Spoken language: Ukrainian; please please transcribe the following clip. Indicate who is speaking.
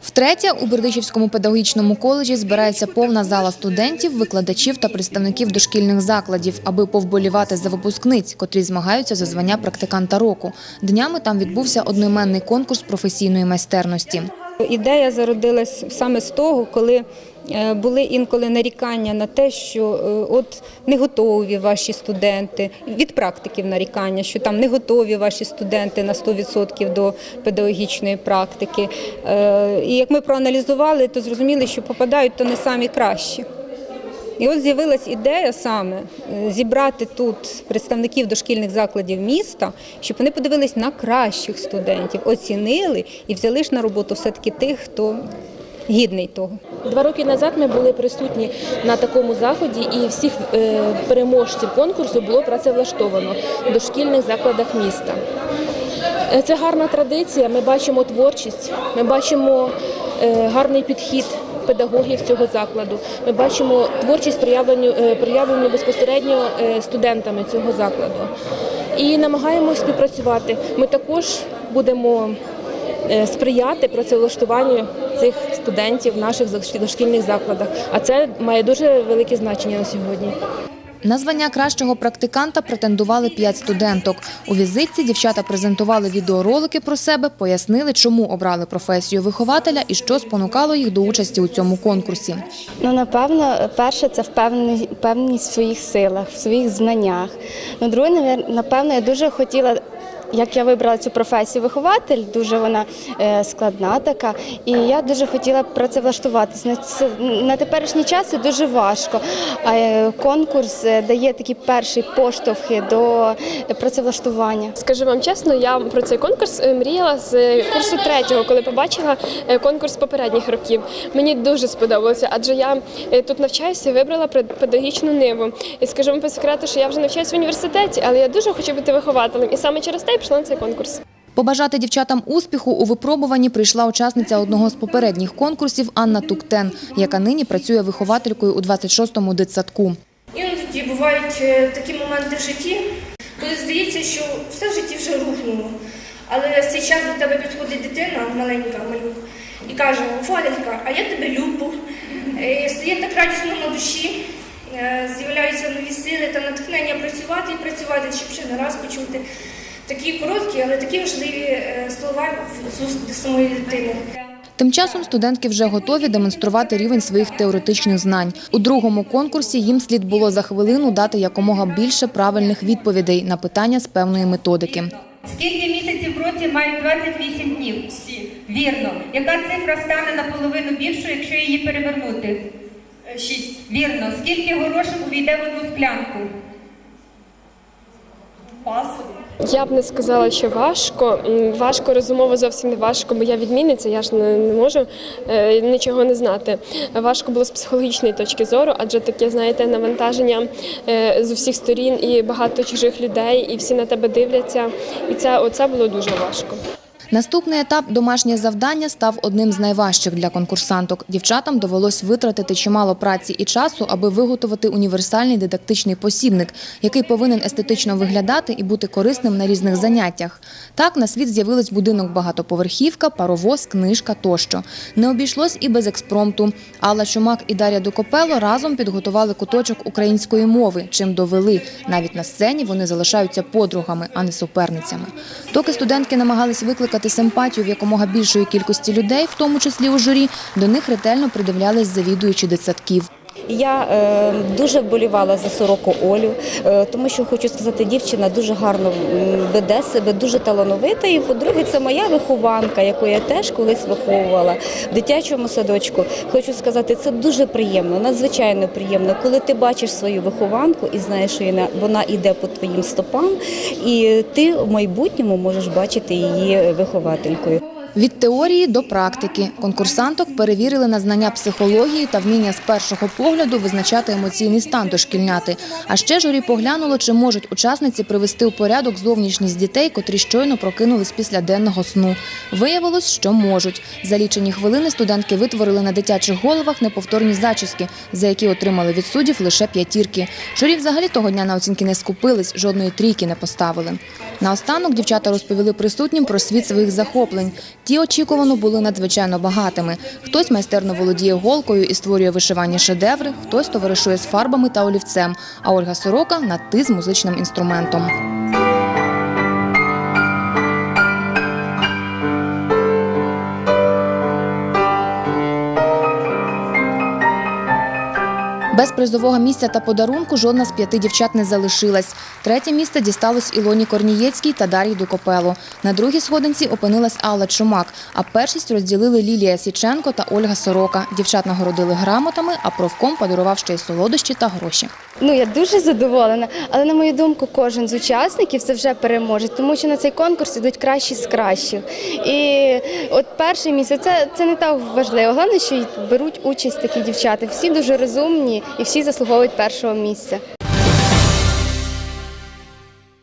Speaker 1: Втретє, у Бердичівському педагогічному коледжі збирається повна зала студентів, викладачів та представників дошкільних закладів, аби повболівати за випускниць, котрі змагаються за звання практиканта року. Днями там відбувся одноіменний конкурс професійної майстерності.
Speaker 2: Ідея зародилась саме з того, коли були інколи нарікання на те, що е, от не готові ваші студенти, від практиків нарікання, що там не готові ваші студенти на 100% до педагогічної практики. Е, І як ми проаналізували, то зрозуміли, що попадають то не самі кращі. І от з'явилась ідея саме е, зібрати тут представників дошкільних закладів міста, щоб вони подивились на кращих студентів, оцінили і взяли ж на роботу все-таки тих, хто гідний того.
Speaker 3: Два роки назад ми були присутні на такому заході, і всіх е, переможців конкурсу було працевлаштовано в дошкільних закладах міста. Е, Це гарна традиція. Ми бачимо творчість, ми бачимо е, гарний підхід педагогів цього закладу. Ми бачимо творчість проявлену, проявлену безпосередньо студентами цього закладу. І намагаємося співпрацювати. Ми також будемо сприяти працевлаштуванню цих студентів в наших дошкільних закладах. А це має дуже велике значення на сьогодні.
Speaker 1: На звання кращого практиканта претендували п'ять студенток. У візитці дівчата презентували відеоролики про себе, пояснили, чому обрали професію вихователя і що спонукало їх до участі у цьому конкурсі.
Speaker 4: Ну, напевно, перше це впевненість, в своїх силах, в своїх знаннях. Ну, друге, напевно, я дуже хотіла. Як я вибрала цю професію вихователь, дуже вона е, складна така, і я дуже хотіла. На, це- на теперішній час це дуже важко. А е, конкурс е, дає такі перші поштовхи до працевлаштування.
Speaker 5: Скажу вам чесно, я про цей конкурс мріяла з курсу третього, коли побачила конкурс попередніх років. Мені дуже сподобалося, адже я тут навчаюся, і вибрала пед- педагогічну ниву. І скажу вам по секрету, що я вже навчаюся в університеті, але я дуже хочу бути вихователем. І саме через те я пішла на цей конкурс.
Speaker 1: Побажати дівчатам успіху у випробуванні прийшла учасниця одного з попередніх конкурсів Анна Туктен, яка нині працює вихователькою у 26-му дитсадку.
Speaker 6: Іноді бувають е, такі моменти в житті, коли здається, що все в житті вже рухнуло. Але в цей час до тебе підходить дитина, маленька малюк, і каже, Фалелька, а я тебе люблю. Е, Стає так радісно на душі, е, з'являються нові сили та натхнення працювати і працювати, щоб ще не раз почути такі короткі, але такі важливі е, слова з уст самої дитини.
Speaker 1: Тим часом студентки вже готові демонструвати рівень своїх теоретичних знань. У другому конкурсі їм слід було за хвилину дати якомога більше правильних відповідей на питання з певної методики.
Speaker 7: Скільки місяців в році мають 28 днів? Всі. Вірно. Яка цифра стане наполовину більшою, якщо її перевернути? Шість. Вірно. Скільки горошок увійде в одну склянку? Пас.
Speaker 5: Я б не сказала, що важко. Важко розумово зовсім не важко, бо я відмінниця, я ж не, не можу е, нічого не знати. Важко було з психологічної точки зору, адже таке, знаєте, навантаження е, з усіх сторін і багато чужих людей, і всі на тебе дивляться. І це оце було дуже важко.
Speaker 1: Наступний етап домашнє завдання став одним з найважчих для конкурсанток. Дівчатам довелось витратити чимало праці і часу, аби виготовити універсальний дидактичний посібник, який повинен естетично виглядати і бути корисним на різних заняттях. Так на світ з'явились будинок багатоповерхівка, паровоз, книжка тощо. Не обійшлось і без експромту. Алла Чумак і Дар'я Докопело разом підготували куточок української мови, чим довели. Навіть на сцені вони залишаються подругами, а не суперницями. Доки студентки намагались викликати симпатію в якомога більшої кількості людей, в тому числі у журі, до них ретельно придивлялись завідуючі дитсадків.
Speaker 8: Я е, дуже вболівала за сороку Олю, е, тому що хочу сказати, дівчина дуже гарно веде себе, дуже талановита. І по-друге, це моя вихованка, яку я теж колись виховувала в дитячому садочку. Хочу сказати, це дуже приємно, надзвичайно приємно, коли ти бачиш свою вихованку і знаєш, що вона- йде по твоїм стопам, і ти в майбутньому можеш бачити її вихователькою.
Speaker 1: Від теорії до практики конкурсанток перевірили на знання психології та вміння з першого погляду визначати емоційний стан дошкільняти. А ще журі поглянуло, чи можуть учасниці привести у порядок зовнішність дітей, котрі щойно прокинулись після денного сну. Виявилось, що можуть. За лічені хвилини студентки витворили на дитячих головах неповторні зачіски, за які отримали від суддів лише п'ятірки. Журі взагалі того дня на оцінки не скупились, жодної трійки не поставили. Наостанок дівчата розповіли присутнім про світ своїх захоплень. Ті очікувано були надзвичайно багатими. Хтось майстерно володіє голкою і створює вишивання шедеври, хтось товаришує з фарбами та олівцем. А Ольга Сорока на ти з музичним інструментом. Призового місця та подарунку жодна з п'яти дівчат не залишилась. Третє місце дісталось Ілоні Корнієцькій та Дар'ї Дукопело. На другій сходинці опинилась Алла Чумак, а першість розділили Лілія Січенко та Ольга Сорока. Дівчат нагородили грамотами, а профком подарував ще й солодощі та гроші.
Speaker 4: Ну я дуже задоволена, але на мою думку, кожен з учасників це вже переможе, тому що на цей конкурс ідуть кращі з кращих. І от перше місце це, це не так важливо. Головне, що беруть участь такі дівчата. Всі дуже розумні і всі заслуговують першого місця.